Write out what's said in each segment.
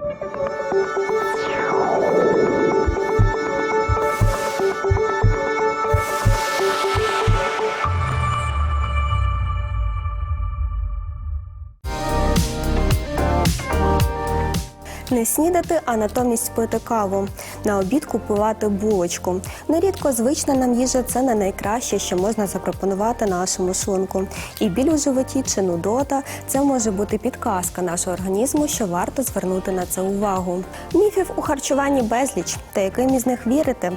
you Не снідати, а натомість пити каву. На обід купувати булочку. Нерідко звична нам їжа це не найкраще, що можна запропонувати нашому шлунку. І біль у животі чи нудота це може бути підказка нашого організму, що варто звернути на це увагу. Міфів у харчуванні безліч, та яким із них вірити.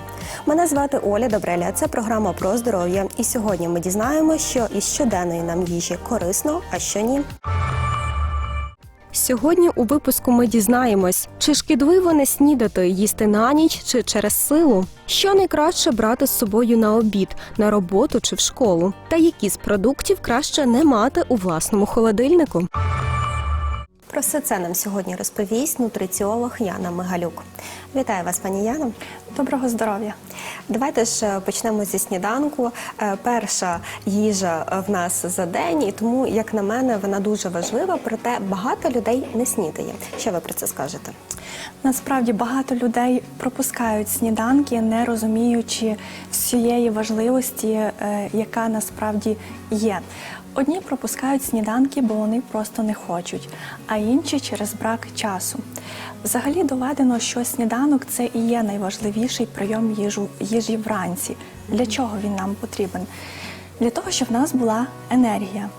Мене звати Оля Добреля. Це програма про здоров'я. І сьогодні ми дізнаємося, що із щоденної нам їжі корисно, а що ні. Сьогодні у випуску ми дізнаємось, чи шкідливо не снідати, їсти на ніч чи через силу, що найкраще брати з собою на обід, на роботу чи в школу, та які з продуктів краще не мати у власному холодильнику. Про все це нам сьогодні розповість нутриціолог Яна Мигалюк. Вітаю вас, пані Яно. Доброго здоров'я. Давайте ж е, почнемо зі сніданку. Е, Перша їжа в нас за день, і тому, як на мене, вона дуже важлива. Проте багато людей не снідає. Що ви про це скажете? Насправді багато людей пропускають сніданки, не розуміючи всієї важливості, е, яка насправді є. Одні пропускають сніданки, бо вони просто не хочуть, а інші через брак часу. Взагалі доведено, що сніданок це і є найважливіший прийом їжу, їжі вранці. Для чого він нам потрібен? Для того, щоб в нас була енергія.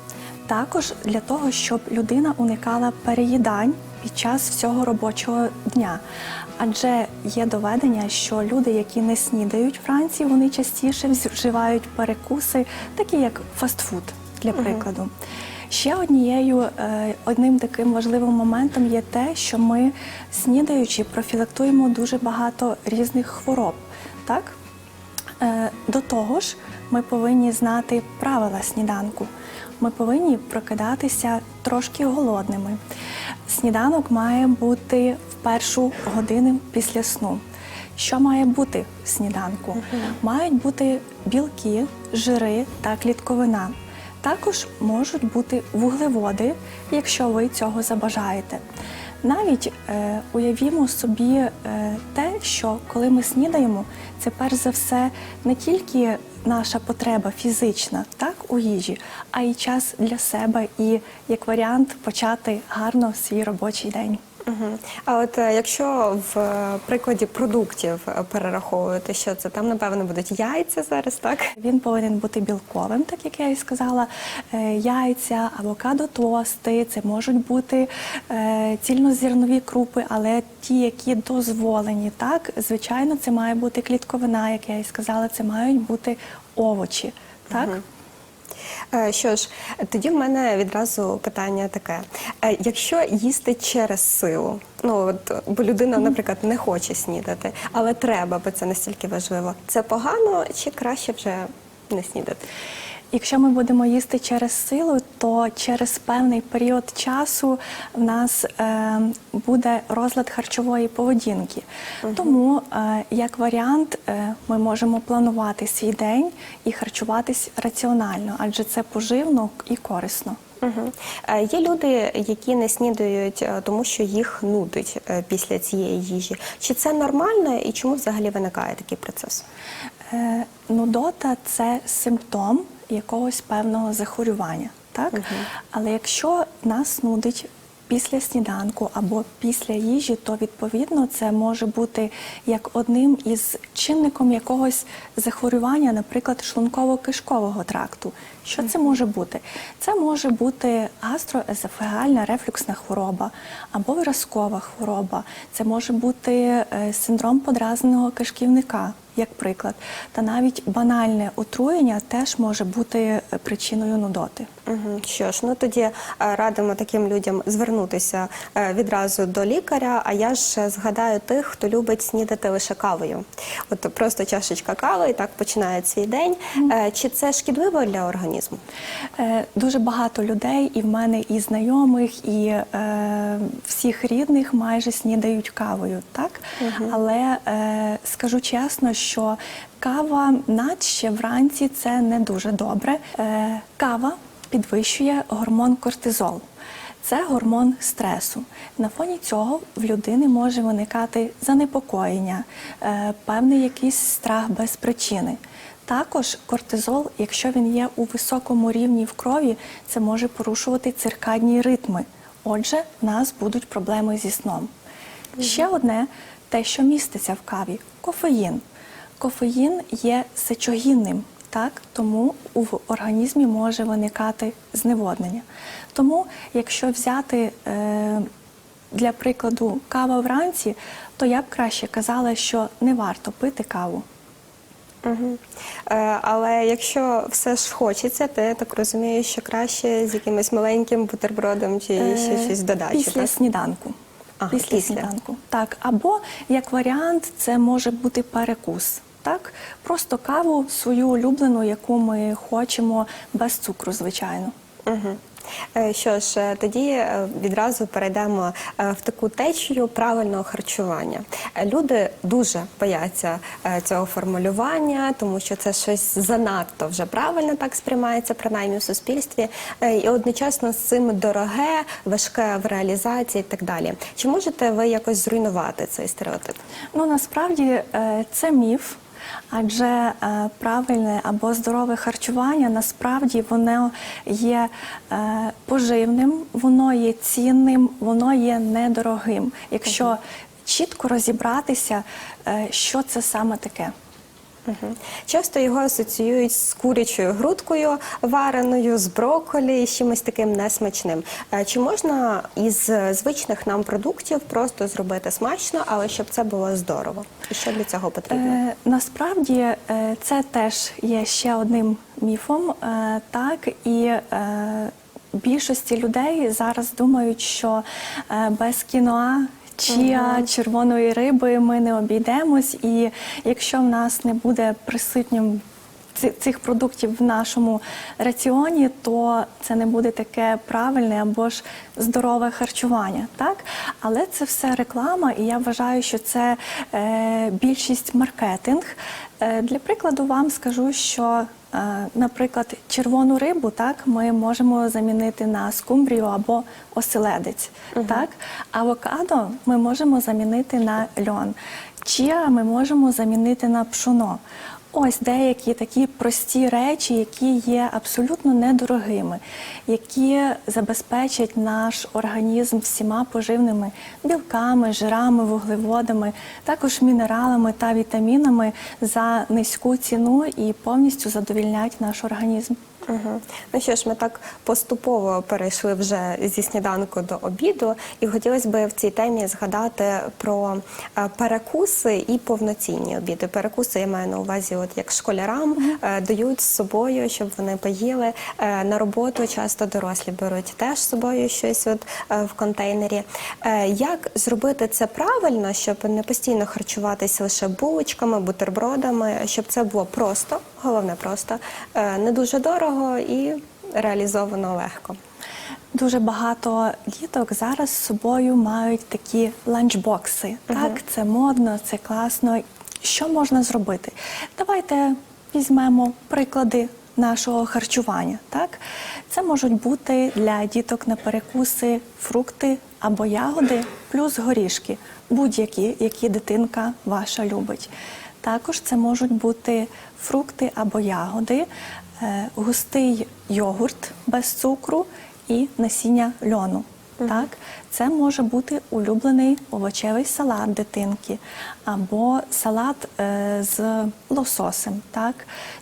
Також для того, щоб людина уникала переїдань під час всього робочого дня. Адже є доведення, що люди, які не снідають вранці, вони частіше вживають перекуси, такі як фастфуд, для прикладу. Ще однією е, одним таким важливим моментом є те, що ми снідаючи профілактуємо дуже багато різних хвороб. Так? Е, До того ж, ми повинні знати правила сніданку. Ми повинні прокидатися трошки голодними. Сніданок має бути в першу годину після сну. Що має бути в сніданку? Мають бути білки, жири та клітковина. Також можуть бути вуглеводи, якщо ви цього забажаєте. Навіть е, уявімо собі е, те, що коли ми снідаємо, це перш за все не тільки наша потреба фізична, так у їжі, а й час для себе і як варіант почати гарно свій робочий день. Угу. А от е, якщо в е, прикладі продуктів е, перераховувати, що це там, напевно, будуть яйця зараз, так? Він повинен бути білковим, так як я і сказала. Яйця, авокадо, тости, це можуть бути цільнозернові крупи, але ті, які дозволені, так звичайно, це має бути клітковина, як я і сказала, це мають бути овочі. Так? Е, Що ж, тоді в мене відразу питання таке: Е, якщо їсти через силу, ну от бо людина, наприклад, не хоче снідати, але треба, бо це настільки важливо. Це погано чи краще вже не снідати? Якщо ми будемо їсти через силу, то через певний період часу в нас е, буде розлад харчової поведінки. Тому, е, як варіант, е, ми можемо планувати свій день і харчуватись раціонально, адже це поживно і корисно. Угу. Є люди, які не снідають, е, тому що їх нудить е, після цієї їжі. Чи це нормально і чому взагалі виникає такий процес? Нудота це симптом якогось певного захворювання. Так? Але якщо нас нудить після сніданку або після їжі, то відповідно це може бути як одним із чинником якогось захворювання, наприклад, шлунково-кишкового тракту. Що це може бути? Це може бути гастроезофагальна рефлюксна хвороба або виразкова хвороба. Це може бути е, синдром подразненого кишківника як приклад. Та навіть банальне отруєння теж може бути е, причиною нудоти. Угу. Що ж, ну тоді е, радимо таким людям звернутися е, відразу до лікаря. А я ж згадаю тих, хто любить снідати лише кавою. От просто чашечка кави і так починає свій день. Е, Чи це шкідливо для організму? Дуже багато людей, і в мене і знайомих, і е, всіх рідних майже снідають кавою, так? Але е, скажу чесно, що кава наче вранці це не дуже добре. Е, кава підвищує гормон кортизол. Це гормон стресу. На фоні цього в людини може виникати занепокоєння, е, певний якийсь страх без причини. Також кортизол, якщо він є у високому рівні в крові, це може порушувати циркадні ритми. Отже, в нас будуть проблеми зі сном. Ще одне те, що міститься в каві кофеїн. Кофеїн є сечогінним, так тому в організмі може виникати зневоднення. Тому, якщо взяти е, для прикладу кава вранці, то я б краще казала, що не варто пити каву. Угу. Е, але якщо все ж хочеться, то я так розумію, що краще з якимось маленьким бутербродом чи ще Е, щось додачі. Після так? сніданку. А, після, після. сніданку. Так, або як варіант, це може бути перекус. Так, просто каву свою улюблену, яку ми хочемо, без цукру, звичайно. Угу. Що ж, е, тоді е, відразу перейдемо в таку течію правильного харчування. Люди дуже бояться цього формулювання, тому що це щось занадто вже правильно так сприймається, принаймні в суспільстві, і одночасно з цим дороге, важке в реалізації і так далі. Чи можете ви якось зруйнувати цей стереотип? Ну насправді це міф. Адже е, правильне або здорове харчування насправді воно є е, поживним, воно є цінним, воно є недорогим. Якщо чітко розібратися, е, що це саме таке. Часто його асоціюють з курячою грудкою вареною, з брокколі, з чимось таким несмачним. Е, Чи можна із звичних нам продуктів просто зробити смачно, але щоб це було здорово? І що для цього потрібно? Е, насправді е, це теж є ще одним міфом, так і більшості людей зараз думають, що без кіноа. Чія червоної риби ми не обійдемось, і якщо в нас не буде присутнім цих продуктів в нашому раціоні, то це не буде таке правильне або ж здорове харчування. Так? Але це все реклама, і я вважаю, що це е, більшість маркетинг. Е, для прикладу вам скажу, що, наприклад, червону рибу так, ми можемо замінити на скумбрію або оселедець. Так? Авокадо ми можемо замінити на льон. Чіа ми можемо замінити на пшоно. Ось деякі такі прості речі, які є абсолютно недорогими, які забезпечать наш організм всіма поживними білками, жирами, вуглеводами, також мінералами та вітамінами за низьку ціну і повністю задовільнять наш організм. Угу. Ну що ж, ми так поступово перейшли вже зі сніданку до обіду, і хотілося б в цій темі згадати про е, перекуси і повноцінні обіди. Перекуси я маю на увазі, от як школярам е, дають з собою, щоб вони поїли Е, на роботу. Часто дорослі беруть теж з собою щось от в контейнері. Як зробити це правильно, щоб не постійно харчуватися лише булочками, бутербродами, щоб це було просто, головне просто, е, не дуже дорого і реалізовано легко. Дуже багато діток зараз з собою мають такі ланчбокси. Так, це модно, це класно. Що можна зробити? Давайте візьмемо приклади нашого харчування. Так, це можуть бути для діток на перекуси фрукти або ягоди, плюс горішки, будь-які, які дитинка ваша любить. Також це можуть бути фрукти або ягоди, е, густий йогурт без цукру і насіння льону. Так, це може бути улюблений овочевий салат дитинки або салат е, з лососем. Так,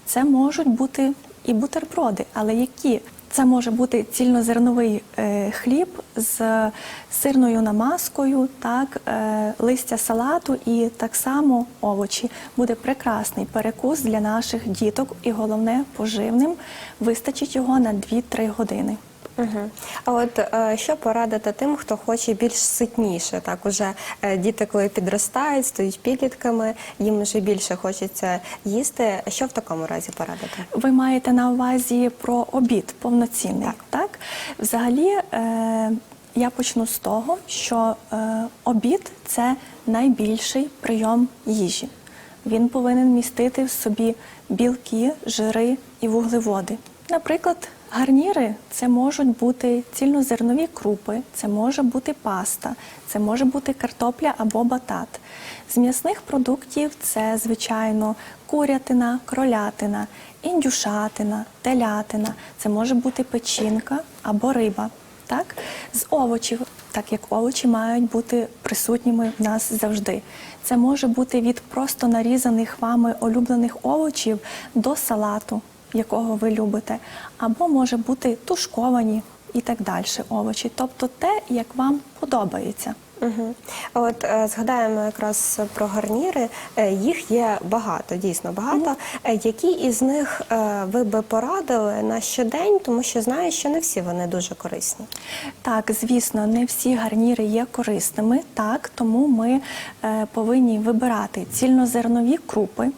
це можуть бути і бутерброди, але які? Це може бути цільнозерновий е, хліб з сирною намазкою, так, е, листя салату і так само овочі. Буде прекрасний перекус для наших діток, і головне поживним. Вистачить його на 2-3 години. Угу. А от е, що порадити тим, хто хоче більш ситніше? Так, уже е, діти, коли підростають, стають підлітками, їм вже більше хочеться їсти. Що в такому разі порадити? Ви маєте на увазі про обід повноцінний, Так. так? Взагалі, е, я почну з того, що е, обід це найбільший прийом їжі. Він повинен містити в собі білки, жири і вуглеводи. Наприклад, Гарніри це можуть бути цільнозернові крупи, це може бути паста, це може бути картопля або батат. З м'ясних продуктів це, звичайно, курятина, кролятина, індюшатина, телятина, це може бути печінка або риба. Так? З овочів, так як овочі мають бути присутніми в нас завжди. Це може бути від просто нарізаних вами улюблених овочів до салату, якого ви любите, або може бути тушковані і так далі овочі. Тобто те, як вам подобається. Угу. От е, згадаємо якраз про гарніри. Е, Їх є багато, дійсно багато. Е, Які із них ви би порадили на щодень, тому що знаю, що не всі вони дуже корисні. Так, звісно, не всі гарніри є корисними, так, тому ми повинні вибирати цільнозернові крупи.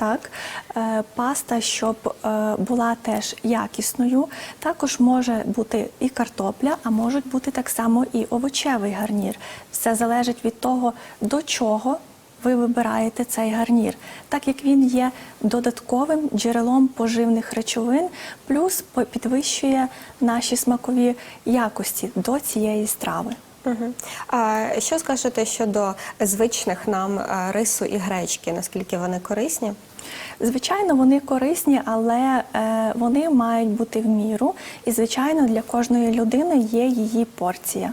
Так, е, паста, щоб е, була теж якісною. Також може бути і картопля, а можуть бути так само і овочевий гарнір. Все залежить від того, до чого ви вибираєте цей гарнір, так як він є додатковим джерелом поживних речовин, плюс підвищує наші смакові якості до цієї страви. Угу. А що скажете щодо звичних нам е, рису і гречки? Наскільки вони корисні? Звичайно, вони корисні, але е, вони мають бути в міру. І, звичайно, для кожної людини є її порція.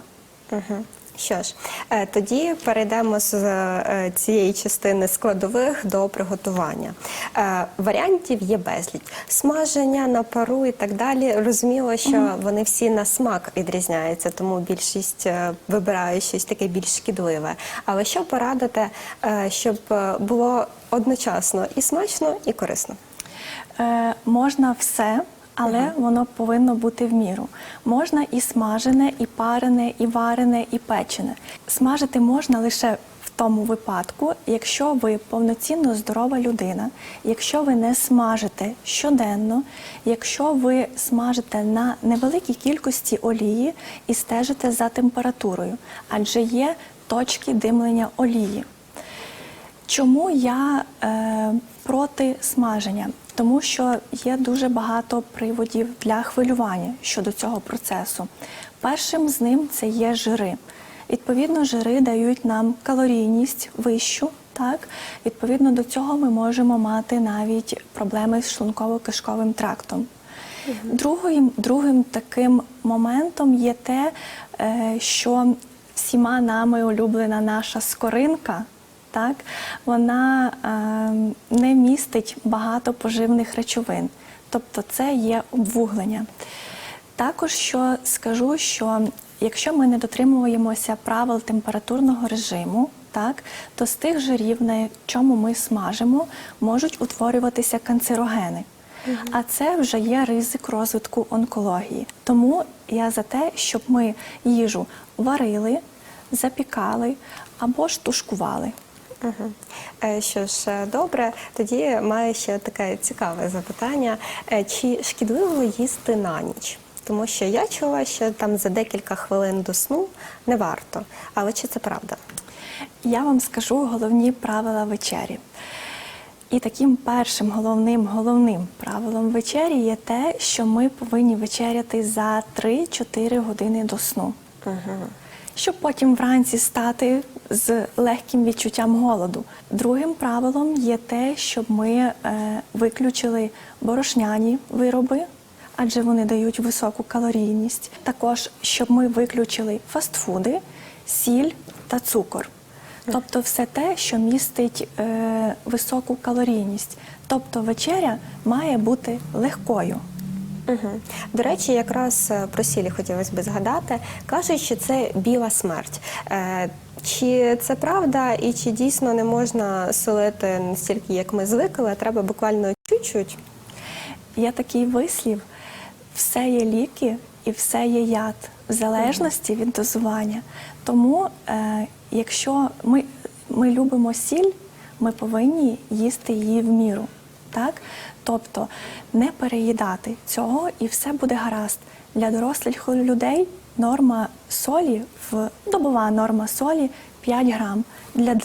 Угу. Що ж, е, тоді перейдемо з е, цієї частини складових до приготування. Е, Варіантів є безліч. Смаження на пару і так далі. Розуміло, що вони всі на смак відрізняються, тому більшість вибирає щось таке більш шкідливе. Але що порадите, е, щоб було одночасно і смачно, і корисно? Е, можна все, але воно повинно бути в міру. Можна і смажене, і парене, і варене, і печене. Смажити можна лише в тому випадку, якщо ви повноцінно здорова людина, якщо ви не смажите щоденно, якщо ви смажите на невеликій кількості олії і стежите за температурою, адже є точки димлення олії. Чому я е, проти смаження? Тому що є дуже багато приводів для хвилювання щодо цього процесу. Першим з ним це є жири. Відповідно, жири дають нам калорійність вищу. Так, відповідно до цього ми можемо мати навіть проблеми з шлунково-кишковим трактом. Другим, другим таким моментом є те, е, що всіма нами улюблена наша скоринка, так, вона е, не містить багато поживних речовин. Тобто це є обвуглення. Також що скажу, що якщо ми не дотримуємося правил температурного режиму, так, то з тих жирів, на чому ми смажимо, можуть утворюватися канцерогени. А це вже є ризик розвитку онкології. Тому я за те, щоб ми їжу варили, запікали або ж тушкували. Угу. Що ж, е, добре, тоді маю ще таке цікаве запитання: Е, чи шкідливо їсти на ніч? Тому що я чула, що там за декілька хвилин до сну не варто. Але чи це правда? Я вам скажу головні правила вечері. І таким першим головним головним правилом вечері є те, що ми повинні вечеряти за 3-4 години до сну. Щоб потім вранці стати з легким відчуттям голоду. Другим правилом є те, щоб ми е, виключили борошняні вироби, адже вони дають високу калорійність. Також щоб ми виключили фастфуди, сіль та цукор. Тобто все те, що містить е, високу калорійність. Тобто вечеря має бути легкою. Угу. До речі, якраз е, про сілі хотілося б згадати. Кажуть, що це біла смерть. Е, чи це правда, і чи дійсно не можна солити настільки, як ми звикли, а треба буквально чуть-чуть? Є такий вислів: все є ліки і все є яд, в залежності від дозування. Тому, е, якщо ми, ми любимо сіль, ми повинні їсти її в міру. Так? Тобто не переїдати цього і все буде гаразд. Для дорослих людей норма солі, в, добова норма солі 5 грам. Для,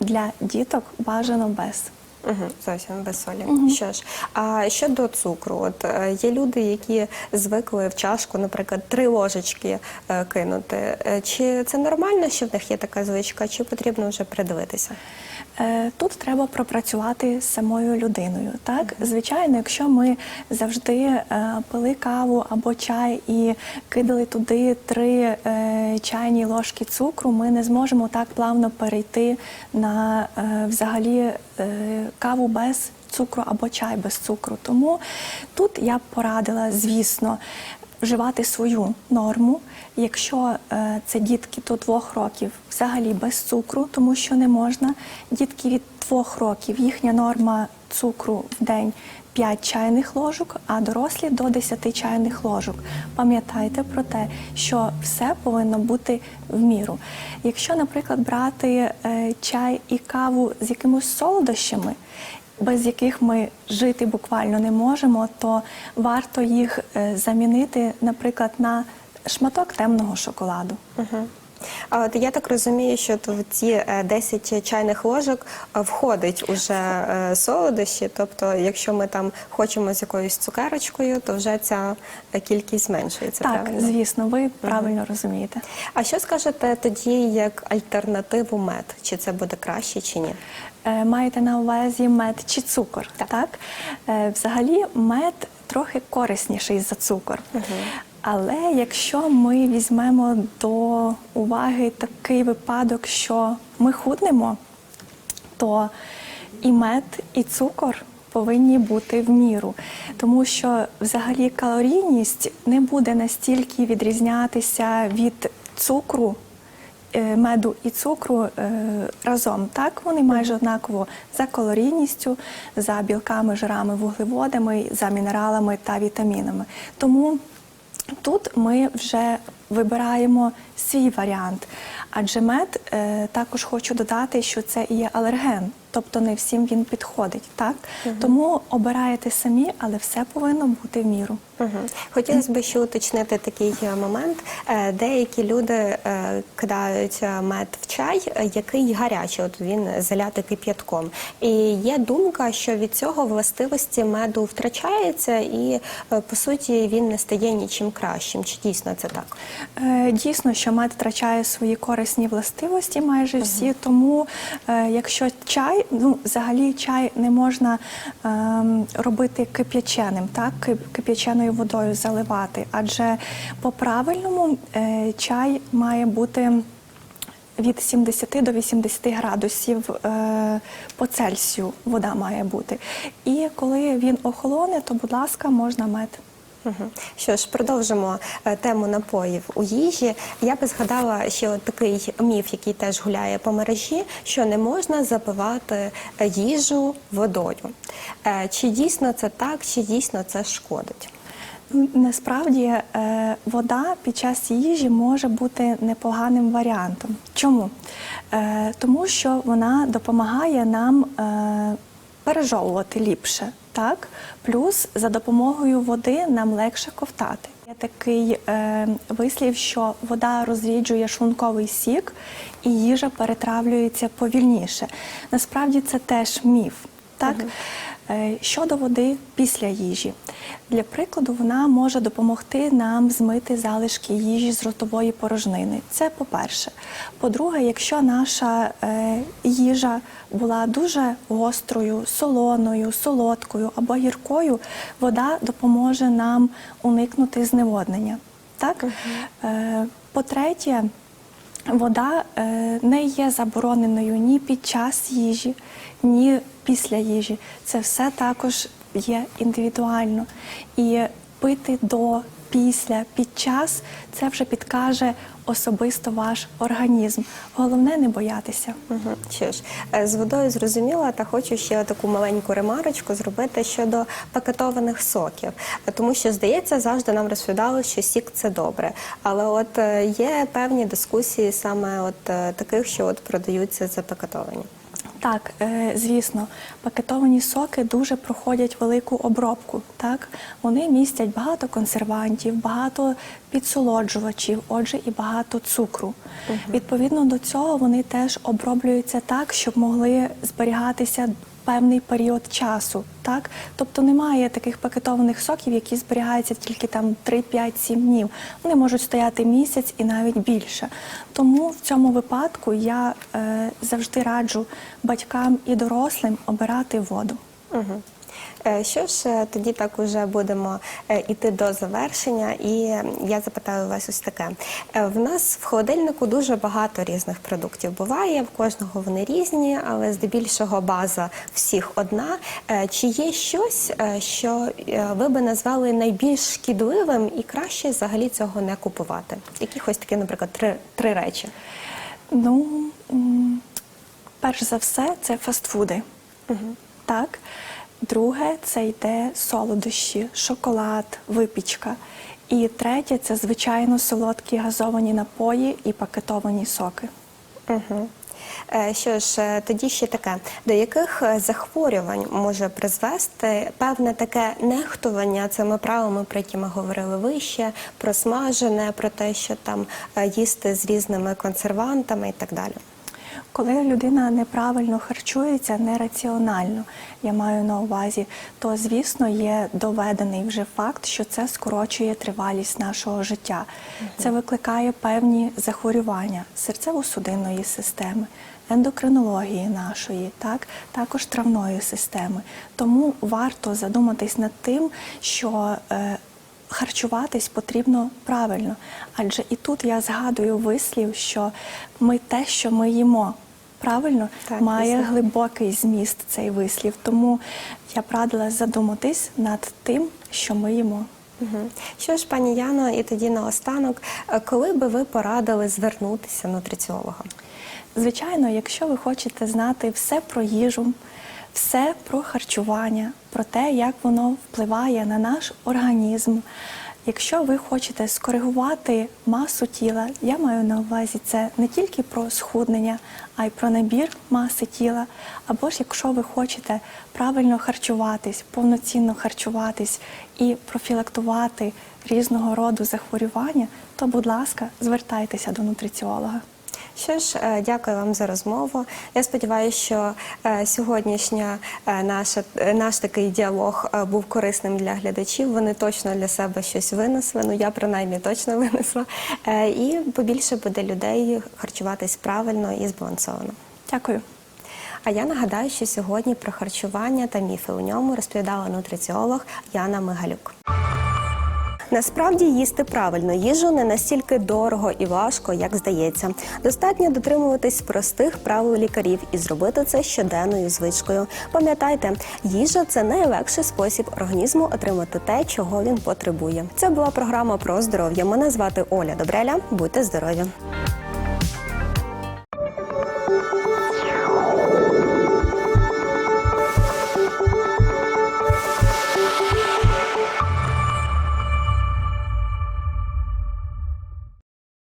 для діток бажано без. Угу, зовсім без солі. Що ж, а щодо цукру, от е, є люди, які звикли в чашку, наприклад, три ложечки е, кинути. Е, Чи це нормально, що в них є така звичка, чи потрібно вже придивитися? Е, Тут треба пропрацювати з самою людиною. Так, звичайно, якщо ми завжди е, пили каву або чай і кидали туди три е, чайні ложки цукру, ми не зможемо так плавно перейти на взагалі каву без цукру або чай без цукру. Тому тут я б порадила, звісно, вживати свою норму. Якщо е, це дітки до двох років, взагалі без цукру, тому що не можна. Дітки від двох років, їхня норма цукру в день 5 чайних ложок, а дорослі до 10 чайних ложок. Пам'ятайте про те, що все повинно бути в міру. Якщо, наприклад, брати е, чай і каву з якимось солодощами, без яких ми жити буквально не можемо, то варто їх е, замінити, наприклад, на шматок темного шоколаду. Угу. А от я так розумію, що в ці е, 10 чайних ложок е, входить уже е, солодощі. Тобто, якщо ми там хочемо з якоюсь цукерочкою, то вже ця е, кількість зменшується. так, правильно? звісно, ви правильно розумієте. А що скажете тоді як альтернативу мед? Чи це буде краще, чи ні? Е, Маєте на увазі мед чи цукор? Так. Е, Взагалі мед трохи корисніший за цукор. Але якщо ми візьмемо до уваги такий випадок, що ми худнемо, то і мед, і цукор повинні бути в міру, тому що взагалі калорійність не буде настільки відрізнятися від цукру. е, Меду і цукру е, разом так вони майже однаково за калорійністю, за білками, жирами, вуглеводами, за мінералами та вітамінами. Тому Тут ми вже вибираємо свій варіант, адже мед е, також хочу додати, що це і є алерген, тобто не всім він підходить. Так тому обираєте самі, але все повинно бути в міру. Угу. Хотілося б ще уточнити такий е, момент. Е, Деякі люди е, кидають мед в чай, який гарячий, от він залятий кип'ятком. І є думка, що від цього властивості меду втрачаються, і по суті він не стає нічим кращим. Чи дійсно це так? Дійсно, що мед втрачає свої корисні властивості майже всі. Тому, е, якщо чай, ну взагалі чай не можна ем, робити кип'яченим, так кип'яченою водою заливати, адже по правильному е, чай має бути. Від 70 до 80 градусів е, по Цельсію вода має бути. І коли він охолоне, то, будь ласка, можна мед. Що ж, продовжимо е, тему напоїв у їжі. Я би згадала ще от такий міф, який теж гуляє по мережі, що не можна запивати е, їжу водою. Е, Чи дійсно це так, чи дійсно це шкодить? Ну, Насправді вода під час їжі може бути непоганим варіантом. Чому? Тому що вона допомагає нам пережовувати ліпше. Так? Плюс за допомогою води нам легше ковтати. Є такий е, вислів, що вода розріджує шлунковий сік і їжа перетравлюється повільніше. Насправді це теж міф. Так? Е, Щодо води після їжі, для прикладу, вона може допомогти нам змити залишки їжі з ротової порожнини. Це по-перше. По-друге, якщо наша е, їжа була дуже гострою, солоною, солодкою або гіркою, вода допоможе нам уникнути зневоднення. Так? Е, по-третє, Вода е, не є забороненою ні під час їжі, ні після їжі. Це все також є індивідуально. І пити до, після, під час це вже підкаже особисто ваш організм. Головне не боятися. Угу. Ж, е, з водою зрозуміла, та хочу ще таку маленьку ремарочку зробити щодо пакетованих соків. Е, Тому що, здається, завжди нам розповідали, що сік це добре. Але от е, є певні дискусії саме от таких, що от продаються запакетовані. Так, е, звісно, пакетовані соки дуже проходять велику обробку. Так, вони містять багато консервантів, багато підсолоджувачів, отже, і багато цукру. Відповідно до цього вони теж оброблюються так, щоб могли зберігатися певний період часу. Так? Тобто немає таких пакетованих соків, які зберігаються тільки там 3, 5, 7 днів. Вони можуть стояти місяць і навіть більше. Тому в цьому випадку я е, завжди раджу батькам і дорослим обирати воду. Угу. Що ж, е, тоді так уже будемо е, іти до завершення, і е, я запитаю вас ось таке. Е, В нас в холодильнику дуже багато різних продуктів буває, в кожного вони різні, але здебільшого база всіх одна. Е, Чи є щось, е, що е, ви би назвали найбільш шкідливим і краще взагалі цього не купувати? Якихось такі, наприклад, три, три речі. Ну, перш за все, це фастфуди. Так. Друге, це йде солодощі, шоколад, випічка. І третє це звичайно солодкі газовані напої і пакетовані соки. Угу. Що ж, е, тоді ще таке, до яких е, захворювань може призвести певне таке нехтування цими правилами, про які ми говорили вище, про смажене, про те, що там їсти з різними консервантами і так далі. Коли людина неправильно харчується, нераціонально, я маю на увазі, то звісно є доведений вже факт, що це скорочує тривалість нашого життя. Це викликає певні захворювання серцево-судинної системи, ендокринології нашої, так також травної системи. Тому варто задуматись над тим, що е, харчуватись потрібно правильно. Адже і тут я згадую вислів, що ми те, що ми їмо. Правильно Так, має дійсно. глибокий зміст цей вислів. Тому я б радила задуматись над тим, що ми їмо. Угу. Що ж, пані Яно, і тоді наостанок, е, коли би ви порадили звернутися нутриціолога? Звичайно, якщо ви хочете знати все про їжу, все про харчування, про те, як воно впливає на наш організм. Якщо ви хочете скоригувати масу тіла, я маю на увазі це не тільки про схуднення, а й про набір маси тіла. Або ж якщо ви хочете правильно харчуватись, повноцінно харчуватись і профілактувати різного роду захворювання, то, будь ласка, звертайтеся до нутриціолога. Що ж, е, дякую вам за розмову. Я сподіваюся, що е, сьогоднішня е, наша наш такий діалог був корисним для глядачів. Вони точно для себе щось винесли. Ну я принаймні точно винесла. І побільше буде людей харчуватись правильно і збалансовано. Дякую. А я нагадаю, що сьогодні про харчування та міфи у ньому розповідала нутриціолог Яна Мигалюк. Насправді їсти правильно їжу не настільки дорого і важко, як здається. Достатньо дотримуватись простих правил лікарів і зробити це щоденною звичкою. Пам'ятайте, їжа це найлегший спосіб організму отримати те, чого він потребує. Це була програма про здоров'я. Мене звати Оля Добреля. Будьте здорові!